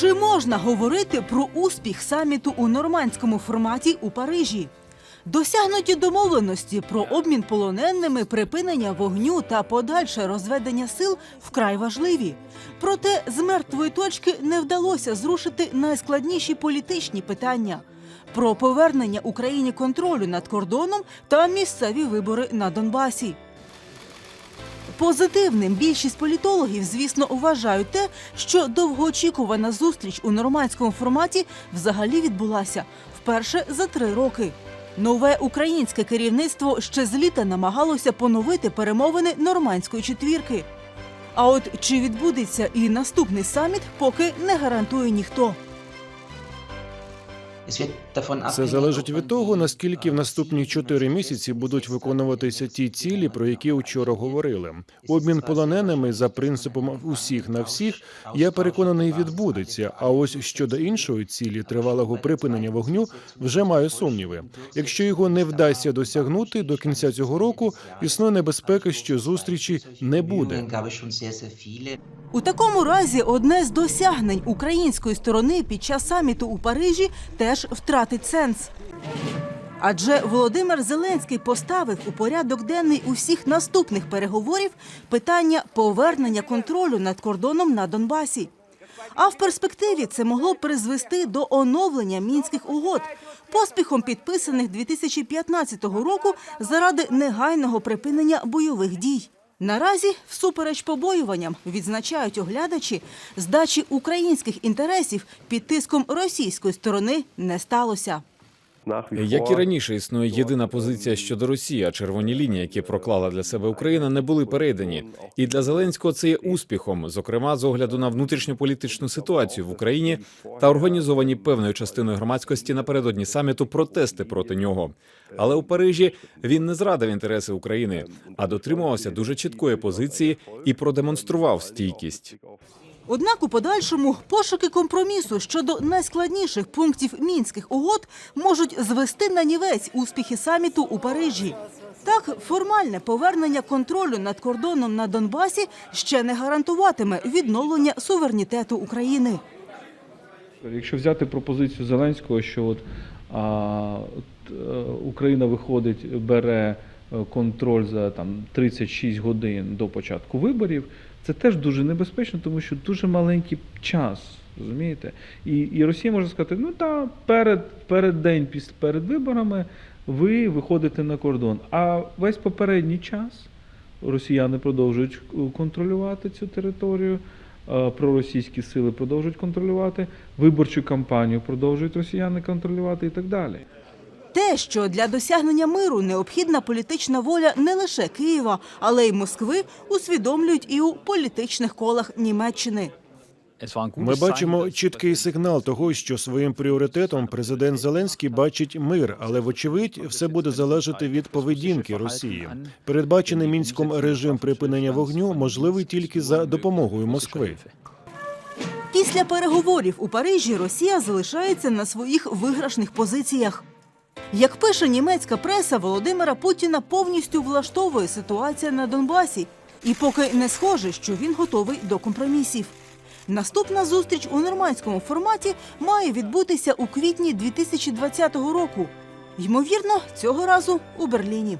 Чи можна говорити про успіх саміту у нормандському форматі у Парижі? Досягнуті домовленості про обмін полоненими, припинення вогню та подальше розведення сил вкрай важливі. Проте з мертвої точки не вдалося зрушити найскладніші політичні питання про повернення Україні контролю над кордоном та місцеві вибори на Донбасі. Позитивним більшість політологів, звісно, вважають те, що довгоочікувана зустріч у нормандському форматі взагалі відбулася вперше за три роки. Нове українське керівництво ще з літа намагалося поновити перемовини нормандської четвірки. А от чи відбудеться і наступний саміт, поки не гарантує ніхто. Це залежить від того, наскільки в наступні чотири місяці будуть виконуватися ті цілі, про які вчора говорили. Обмін полоненими за принципом усіх на всіх, я переконаний, відбудеться. А ось щодо іншої цілі тривалого припинення вогню, вже маю сумніви. Якщо його не вдасться досягнути до кінця цього року, існує небезпека, що зустрічі не буде. У такому разі одне з досягнень української сторони під час саміту у Парижі теж втратить сенс. Адже Володимир Зеленський поставив у порядок денний усіх наступних переговорів питання повернення контролю над кордоном на Донбасі. А в перспективі це могло призвести до оновлення мінських угод, поспіхом підписаних 2015 року заради негайного припинення бойових дій. Наразі, всупереч побоюванням, відзначають оглядачі, здачі українських інтересів під тиском російської сторони не сталося. Як і раніше існує єдина позиція щодо Росії, а червоні лінії, які проклала для себе Україна, не були перейдені. І для Зеленського це є успіхом, зокрема з огляду на внутрішньополітичну ситуацію в Україні та організовані певною частиною громадськості напередодні саміту протести проти нього. Але у Парижі він не зрадив інтереси України, а дотримувався дуже чіткої позиції і продемонстрував стійкість. Однак у подальшому пошуки компромісу щодо найскладніших пунктів мінських угод можуть звести на нівець успіхи саміту у Парижі. Так, формальне повернення контролю над кордоном на Донбасі ще не гарантуватиме відновлення суверенітету України. Якщо взяти пропозицію Зеленського, що от, а, е, Україна виходить, бере е, контроль за там 36 годин до початку виборів, це теж дуже небезпечно, тому що дуже маленький час. Розумієте? І, і Росія може сказати, ну та перед, перед день після перед виборами ви виходите на кордон. А весь попередній час росіяни продовжують контролювати цю територію. Проросійські сили продовжують контролювати, виборчу кампанію продовжують росіяни контролювати і так далі. Те, що для досягнення миру необхідна політична воля не лише Києва, але й Москви, усвідомлюють і у політичних колах Німеччини. Ми бачимо чіткий сигнал того, що своїм пріоритетом президент Зеленський бачить мир, але вочевидь все буде залежати від поведінки Росії. Передбачений мінськом режим припинення вогню можливий тільки за допомогою Москви. Після переговорів у Парижі Росія залишається на своїх виграшних позиціях. Як пише німецька преса, Володимира Путіна повністю влаштовує ситуація на Донбасі, і поки не схоже, що він готовий до компромісів. Наступна зустріч у нормандському форматі має відбутися у квітні 2020 року. Ймовірно, цього разу у Берліні.